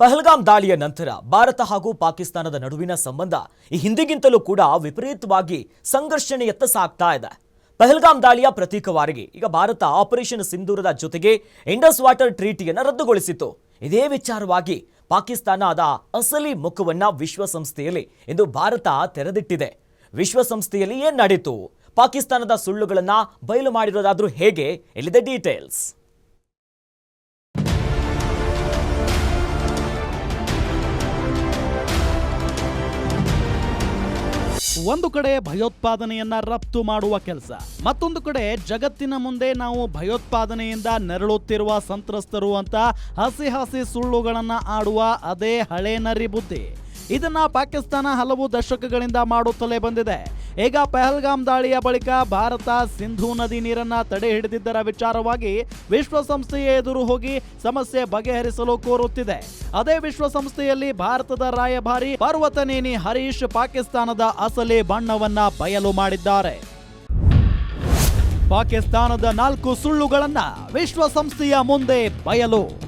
ಪಹಲ್ಗಾಮ್ ದಾಳಿಯ ನಂತರ ಭಾರತ ಹಾಗೂ ಪಾಕಿಸ್ತಾನದ ನಡುವಿನ ಸಂಬಂಧ ಈ ಹಿಂದಿಗಿಂತಲೂ ಕೂಡ ವಿಪರೀತವಾಗಿ ಸಂಘರ್ಷಣೆಯತ್ತ ಸಾಗ್ತಾ ಇದೆ. ಪಹಲ್ಗಾಮ್ ದಾಳಿಯ ಪ್ರತೀಕವಾರಿಗೆ ಈಗ ಭಾರತ ಆಪರೇಷನ್ ಸಿಂಧೂರದ ಜೊತೆಗೆ ಇಂಡಸ್ ವಾಟರ್ ಟ್ರೀಟಿಯನ್ನು ರದ್ದುಗೊಳಿಸಿತು ಇದೇ ವಿಚಾರವಾಗಿ ಪಾಕಿಸ್ತಾನ ಅದ ಅಸಲಿ ಮುಖವನ್ನ ವಿಶ್ವಸಂಸ್ಥೆಯಲ್ಲಿ ಇಂದು ಭಾರತ ತೆರೆದಿಟ್ಟಿದೆ. ವಿಶ್ವಸಂಸ್ಥೆಯಲ್ಲಿ ಏನ್ ನಡೀತು? ಪಾಕಿಸ್ತಾನದ ಸುಳ್ಳುಗಳನ್ನ ಬಯಲು ಮಾಡಿರೋದಾದ್ರೂ ಹೇಗೆ? ಇಲ್ಲಿದೆ ಡೀಟೇಲ್ಸ್ ಒಂದು ಕಡೆ ಭಯೋತ್ಪಾದನೆಯನ್ನ ರಫ್ತು ಮಾಡುವ ಕೆಲಸ, ಮತ್ತೊಂದು ಕಡೆ ಜಗತ್ತಿನ ಮುಂದೆ ನಾವು ಭಯೋತ್ಪಾದನೆಯಿಂದ ನೆರಳುತ್ತಿರುವ ಸಂತ್ರಸ್ತರು ಅಂತ ಹಸಿ ಹಸಿ ಸುಳ್ಳುಗಳನ್ನ ಆಡುವ ಅದೇ ಹಳೆ ನರಿ ಬುದ್ಧಿ. ಇದನ್ನ ಪಾಕಿಸ್ತಾನ ಹಲವು ದಶಕಗಳಿಂದ ಮಾಡುತ್ತಲೇ ಬಂದಿದೆ. ಈಗ ಪಹಲ್ಗಾಮ್ ದಾಳಿಯ ಬಳಿಕ ಭಾರತ ಸಿಂಧೂ ನದಿ ನೀರನ್ನ ತಡೆ ಹಿಡಿದಿದ್ದರ ವಿಚಾರವಾಗಿ ವಿಶ್ವಸಂಸ್ಥೆಯ ಎದುರು ಹೋಗಿ ಸಮಸ್ಯೆ ಬಗೆಹರಿಸಲು ಕೋರುತ್ತಿದೆ. ಅದೇ ವಿಶ್ವಸಂಸ್ಥೆಯಲ್ಲಿ ಭಾರತದ ರಾಯಭಾರಿ ಪರ್ವತನೇನಿ ಹರೀಶ್ ಪಾಕಿಸ್ತಾನದ ಅಸಲಿ ಬಣ್ಣವನ್ನ ಬಯಲು ಮಾಡಿದ್ದಾರೆ. ಪಾಕಿಸ್ತಾನದ ನಾಲ್ಕು ಸುಳ್ಳುಗಳನ್ನ ವಿಶ್ವಸಂಸ್ಥೆಯ ಮುಂದೆ ಬಯಲು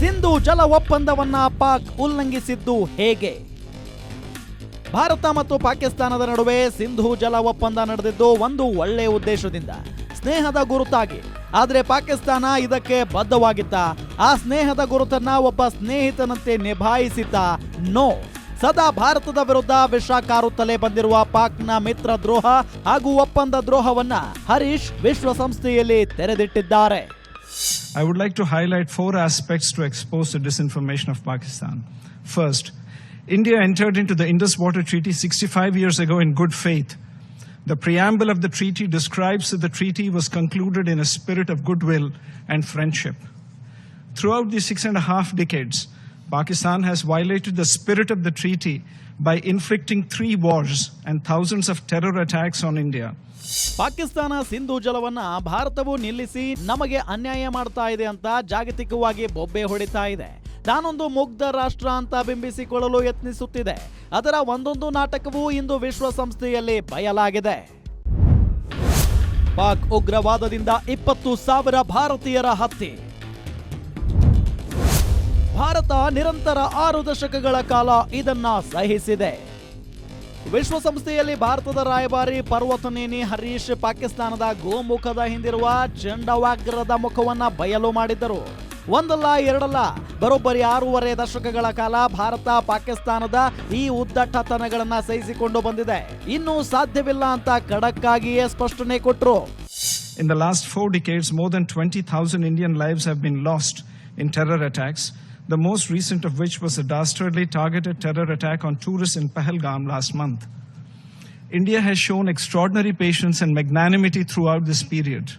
ಸಿಂಧು ಜಲ ಒಪ್ಪಂದವನ್ನ ಪಾಕ್ ಉಲ್ಲಂಘಿಸಿದ್ದು ಹೇಗೆ? ಭಾರತ ಮತ್ತು ಪಾಕಿಸ್ತಾನದ ನಡುವೆ ಸಿಂಧು ಜಲ ಒಪ್ಪಂದ ನಡೆದಿದ್ದು ಒಂದು ಒಳ್ಳೆಯ ಉದ್ದೇಶದಿಂದ, ಸ್ನೇಹದ ಗುರುತಾಗಿ. ಆದರೆ ಪಾಕಿಸ್ತಾನ ಇದಕ್ಕೆ ಬದ್ಧವಾಗಿತ್ತ. ಆ ಸ್ನೇಹದ ಗುರುತನ್ನ ಒಬ್ಬ ಸ್ನೇಹಿತನಂತೆ ನಿಭಾಯಿಸಿತ ನೋ. ಸದಾ ಭಾರತದ ವಿರುದ್ಧ ವಿಷ ಕಾರುತ್ತಲೇ ಬಂದಿರುವ ಪಾಕ್ನ ಮಿತ್ರ ದ್ರೋಹ ಹಾಗೂ ಒಪ್ಪಂದ ದ್ರೋಹವನ್ನ Harish ವಿಶ್ವಸಂಸ್ಥೆಯಲ್ಲಿ ತೆರೆದಿಟ್ಟಿದ್ದಾರೆ. I would like to highlight four aspects to expose the disinformation of Pakistan. First, India entered into the Indus Water Treaty 65 years ago in good faith. The preamble of the treaty describes that the treaty was concluded in a spirit of goodwill and friendship. Throughout these six and a half decades, Pakistan has violated the spirit of the treaty by inflicting three wars and thousands of terror attacks on India. Pakistan Sindhu ಜಲವನ್ನ ಭಾರತವು ನಿಲ್ಲಿಸಿ ನಮಗೆ ಅನ್ಯಾಯ ಮಾಡ್ತಾ ಇದೆ ಅಂತ ಜಾಗತಿಕವಾಗಿ ಬೊಬ್ಬೆ ಹೊಡಿತಾ ಇದೆ. ತಾನೊಂದು ಮುಗ್ಧ ರಾಷ್ಟ್ರ ಅಂತ ಬಿಂಬಿಸಿಕೊಳ್ಳಲು ಯತ್ನಿಸುತ್ತಿದೆ. ಅದರ ಒಂದೊಂದು ನಾಟಕವೂ ಇಂದು ವಿಶ್ವಸಂಸ್ಥೆಯಲ್ಲಿ ಬಯಲಾಗಿದೆ. ಪಾಕ್ ಉಗ್ರವಾದದಿಂದ ಇಪ್ಪತ್ತು ಸಾವಿರ ಭಾರತೀಯರ ಹತ್ಯೆ. ಭಾರತ ನಿರಂತರ ಆರು ದಶಕಗಳ ಕಾಲ ಇದನ್ನ ಸಹಿಸಿದೆ. ವಿಶ್ವಸಂಸ್ಥೆಯಲ್ಲಿ ಭಾರತದ ರಾಯಭಾರಿ ಪರ್ವತನೇನಿ ಹರೀಶ್ ಪಾಕಿಸ್ತಾನದ ಗೋಮುಖದ ಹಿಂದಿರುವ ಚಂಡವಾಗ್ರದ ಮುಖವನ್ನ ಬಯಲು ಮಾಡಿದ್ದರು. ಒಂದಲ್ಲ ಎರಡಲ್ಲ ಬರೋಬ್ಬರಿ ಆರೂವರೆ ದಶಕಗಳ ಕಾಲ ಭಾರತ ಪಾಕಿಸ್ತಾನದ ಈ ಉದ್ದಟತನಗಳನ್ನ ಸಹಿಸಿಕೊಂಡು ಬಂದಿದೆ. ಇನ್ನು ಸಾಧ್ಯವಿಲ್ಲ ಅಂತ ಖಡಕ್ಕಾಗಿಯೇ ಸ್ಪಷ್ಟನೆ ಕೊಟ್ಟರು In the last four decades, more than 20,000 Indian lives have been lost in terror attacks, the most recent of which was a dastardly targeted terror attack on tourists in Pahalgam last month. India has shown extraordinary patience and magnanimity throughout this period.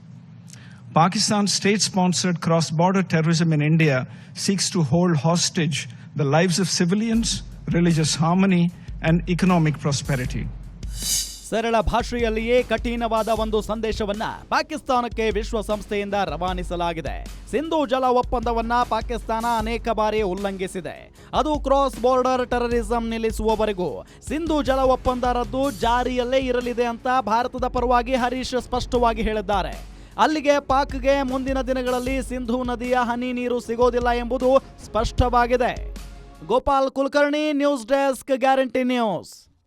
Pakistan's state sponsored cross border terrorism in India seeks to hold hostage the lives of civilians, religious harmony, and economic prosperity. ಸರಳ ಭಾಷೆಯಲ್ಲಿಯೇ ಕಠಿಣವಾದ ಒಂದು ಸಂದೇಶವನ್ನ ಪಾಕಿಸ್ತಾನಕ್ಕೆ ವಿಶ್ವಸಂಸ್ಥೆಯಿಂದ ರವಾನಿಸಲಾಗಿದೆ. ಸಿಂಧು ಜಲ ಒಪ್ಪಂದವನ್ನ ಪಾಕಿಸ್ತಾನ ಅನೇಕ ಬಾರಿ ಉಲ್ಲಂಘಿಸಿದೆ. ಅದು ಕ್ರಾಸ್ ಬಾರ್ಡರ್ ಟೆರರಿಸಂ ನಿಲ್ಲಿಸುವವರೆಗೂ ಸಿಂಧು ಜಲ ಒಪ್ಪಂದ ರದ್ದು ಜಾರಿಯಲ್ಲೇ ಇರಲಿದೆ ಅಂತ ಭಾರತದ ಪರವಾಗಿ ಹರೀಶ್ ಸ್ಪಷ್ಟವಾಗಿ ಹೇಳಿದ್ದಾರೆ. ಅಲ್ಲಿಗೆ ಪಾಕ್ಗೆ ಮುಂದಿನ ದಿನಗಳಲ್ಲಿ ಸಿಂಧು ನದಿಯ ಹನಿ ನೀರು ಸಿಗೋದಿಲ್ಲ ಎಂಬುದು ಸ್ಪಷ್ಟವಾಗಿದೆ. Gopal Kulkarni, news desk, guarantee news.